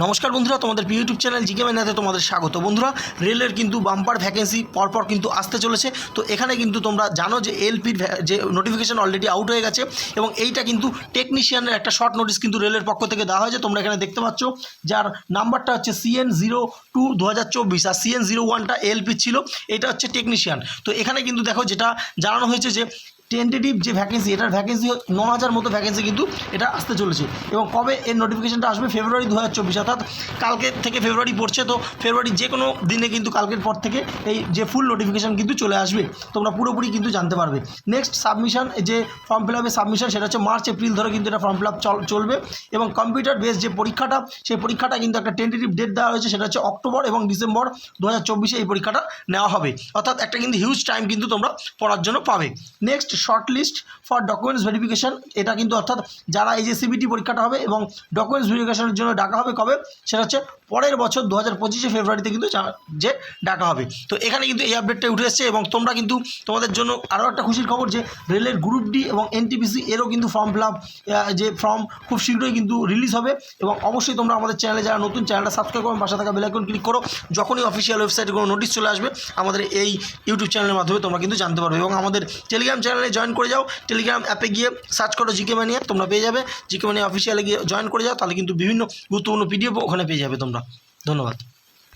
নমস্কার বন্ধুরা, তোমাদের ইউটিউব চ্যানেল জিকে ম্যানাতে তোমাদের স্বাগত। বন্ধুরা, রেলের কিন্তু বাম্পার ভ্যাকেন্সি পরপর কিন্তু আসতে চলেছে। তো এখানে কিন্তু তোমরা জানো যে এলপির যে নোটিফিকেশন অলরেডি আউট হয়ে গেছে এবং এইটা কিন্তু টেকনিশিয়ানের একটা শর্ট নোটিস কিন্তু রেলের পক্ষ থেকে দেওয়া হয়েছে। তোমরা এখানে দেখতে পাচ্ছ, যার নাম্বারটা হচ্ছে সিএন জিরো টু দু হাজার চব্বিশ আর সিএন জিরো ওয়ানটা এলপি ছিল, এটা হচ্ছে টেকনিশিয়ান তো এখানে কিন্তু দেখো যেটা জানানো হয়েছে যে টেন্টেটিভ যে ভ্যাকেন্সি এটার ভ্যাকেন্সি ন হাজার মতো ভ্যাকেন্সি কিন্তু এটা আসতে চলেছে। এবং কবে এর নোটিফিকেশনটা আসবে? ফেব্রুয়ারি দু হাজার চব্বিশ, অর্থাৎ কালকে থেকে ফেব্রুয়ারি পড়ছে, তো ফেব্রুয়ারি যে কোনো দিনে কিন্তু কালকের পর থেকে এই যে ফুল নোটিফিকেশান কিন্তু চলে আসবে। তোমরা পুরোপুরি কিন্তু জানতে পারবে। নেক্সট সাবমিশন যে ফর্ম ফিল আপের সাবমিশন সেটা হচ্ছে মার্চ এপ্রিল ধরে কিন্তু এটা ফর্ম ফিল আপ চলবে। এবং কম্পিউটার বেস যে পরীক্ষাটা, সেই পরীক্ষাটা কিন্তু একটা টেন্টেটিভ ডেট দেওয়া হয়েছে, সেটা হচ্ছে অক্টোবর এবং ডিসেম্বর দু হাজার এই পরীক্ষাটা নেওয়া হবে। অর্থাৎ একটা কিন্তু হিউজ টাইম কিন্তু তোমরা পড়ার জন্য পাবে। Next short list for documents verification এটা কিন্তু অর্থাৎ যারা এই যে সিবিটি পরীক্ষাটা হবে এবং ডকুমেন্টস ভেরিফিকেশনের জন্য ডাকা হবে কবে, সেটা হচ্ছে পরের বছর দু হাজার পঁচিশে ফেব্রুয়ারিতে কিন্তু যা- ডাকা হবে। তো এখানে কিন্তু এই আপডেটটা উঠে এসছে এবং তোমরা কিন্তু তোমাদের জন্য আরও একটা খুশির খবর যে রেলের গ্রুপ ডি এবং এনটিপিসি এরও কিন্তু ফর্ম ফিল আপ যে ফর্ম খুব শীঘ্রই কিন্তু রিলিজ হবে এবং অবশ্যই তোমরা আমাদের চ্যানেলে যারা নতুন চ্যানেলটা সাবস্ক্রাইব করো পাশে থাকা বেলাইকন ক্লিক করো, যখনই অফিসিয়াল ওয়েবসাইটে কোনো নোটিশ চলে আসবে, আমাদের এই ইউটিউব চ্যানেলের মাধ্যমে তোমরা কিন্তু জানতে পারবে এবং আমাদের টেলিগ্রাম চ্যানেলে জয়েন করে যাও। টেলিগ্রাম অ্যাপে গিয়ে সার্চ করো জিকে মানিয়া তোমরা পেয়ে যাবে। জিকে মানিয়া অফিসিয়ালে গিয়ে জয়েন করে যাও, তাহলে কিন্তু বিভিন্ন গুরুত্বপূর্ণ পিডিএফ ওখানে পেয়ে যাবে তোমরা। ধন্যবাদ।